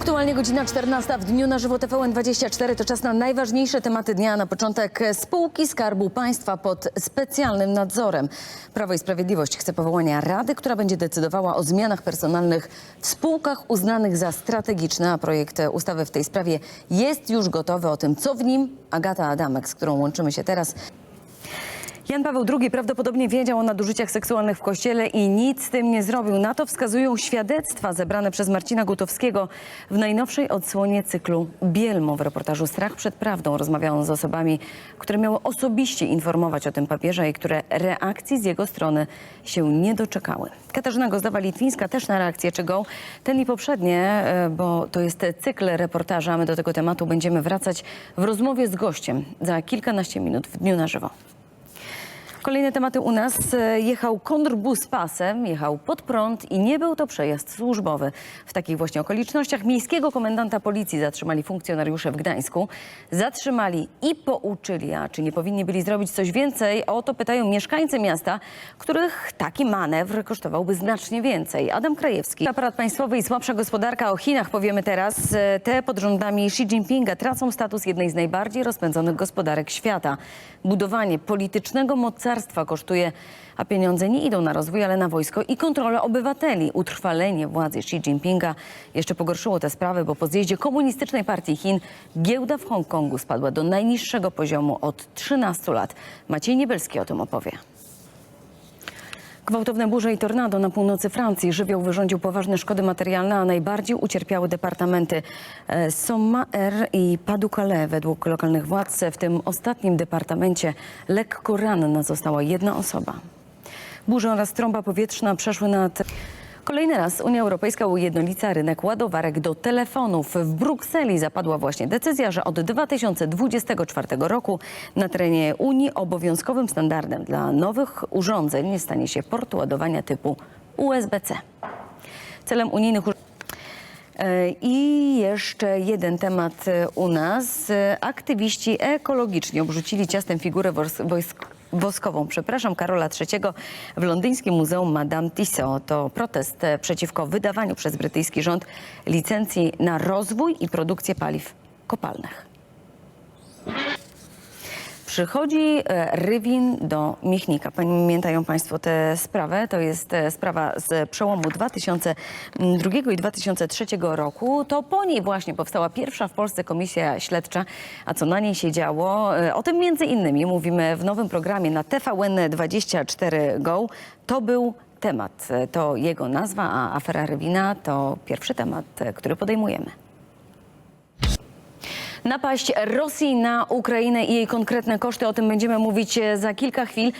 Punktualnie godzina 14 w dniu na żywo TVN24 to czas na najważniejsze tematy dnia. Na początek spółki Skarbu Państwa pod specjalnym nadzorem. Prawo i Sprawiedliwość chce powołania rady, która będzie decydowała o zmianach personalnych w spółkach uznanych za strategiczne, a projekt ustawy w tej sprawie jest już gotowy. O tym, co w nim Agata Adamek, z którą łączymy się teraz. Jan Paweł II prawdopodobnie wiedział o nadużyciach seksualnych w kościele i nic z tym nie zrobił. Na to wskazują świadectwa zebrane przez Marcina Gutowskiego w najnowszej odsłonie cyklu Bielmo. W reportażu Strach przed prawdą rozmawiał z osobami, które miały osobiście informować o tym papieża i które reakcji z jego strony się nie doczekały. Katarzyna Gozdawa-Litwińska też na reakcję czego ten i poprzednie, e, bo to jest cykl reportaża. My do tego tematu będziemy wracać w rozmowie z gościem za kilkanaście minut w Dniu na żywo. Kolejne tematy u nas. E, Jechał konrbus pasem, jechał pod prąd i nie był to przejazd służbowy. W takich właśnie okolicznościach miejskiego komendanta policji zatrzymali funkcjonariusze w Gdańsku. Zatrzymali i pouczyli, a czy nie powinni byli zrobić coś więcej? O to pytają mieszkańcy miasta, których taki manewr kosztowałby znacznie więcej. Adam Krajewski. Aparat państwowy i słabsza gospodarka o Chinach powiemy teraz. E, Te pod rządami Xi Jinpinga tracą status jednej z najbardziej rozpędzonych gospodarek świata. Budowanie politycznego mocarstwa kosztuje, a pieniądze nie idą na rozwój, ale na wojsko i kontrolę obywateli. Utrwalenie władzy Xi Jinpinga jeszcze pogorszyło te sprawy, bo po zjeździe komunistycznej partii Chin giełda w Hongkongu spadła do najniższego poziomu od 13 lat. Maciej Niebelski o tym opowie. Gwałtowne burze i tornado na północy Francji. Żywioł wyrządził poważne szkody materialne, a najbardziej ucierpiały departamenty e, Sommaer i Pas-du-Calais. Według lokalnych władz w tym ostatnim departamencie lekko ranna została jedna osoba. Burze oraz trąba powietrzna przeszły nad... Kolejny raz Unia Europejska ujednolica rynek ładowarek do telefonów. W Brukseli zapadła właśnie decyzja, że od 2024 roku na terenie Unii obowiązkowym standardem dla nowych urządzeń stanie się port ładowania typu USB-C. Celem unijnych E, I jeszcze jeden temat e, u nas. E, Aktywiści ekologiczni obrzucili ciastem figurę wors- wojsk- woskową, przepraszam, Karola III w londyńskim Muzeum Madame Tussauds. To protest e, przeciwko wydawaniu przez brytyjski rząd licencji na rozwój i produkcję paliw kopalnych. Przychodzi e, Rywin do Michnika. Pamiętają Państwo tę sprawę? To jest e, sprawa z przełomu 2002 i 2003 roku. To po niej właśnie powstała pierwsza w Polsce komisja śledcza. A co na niej się działo? E, O tym między innymi mówimy w nowym programie na TVN24 Go. To był temat, to jego nazwa, a afera Rywina to pierwszy temat, który podejmujemy. Napaść Rosji na Ukrainę i jej konkretne koszty. O tym będziemy mówić e, za kilka chwil.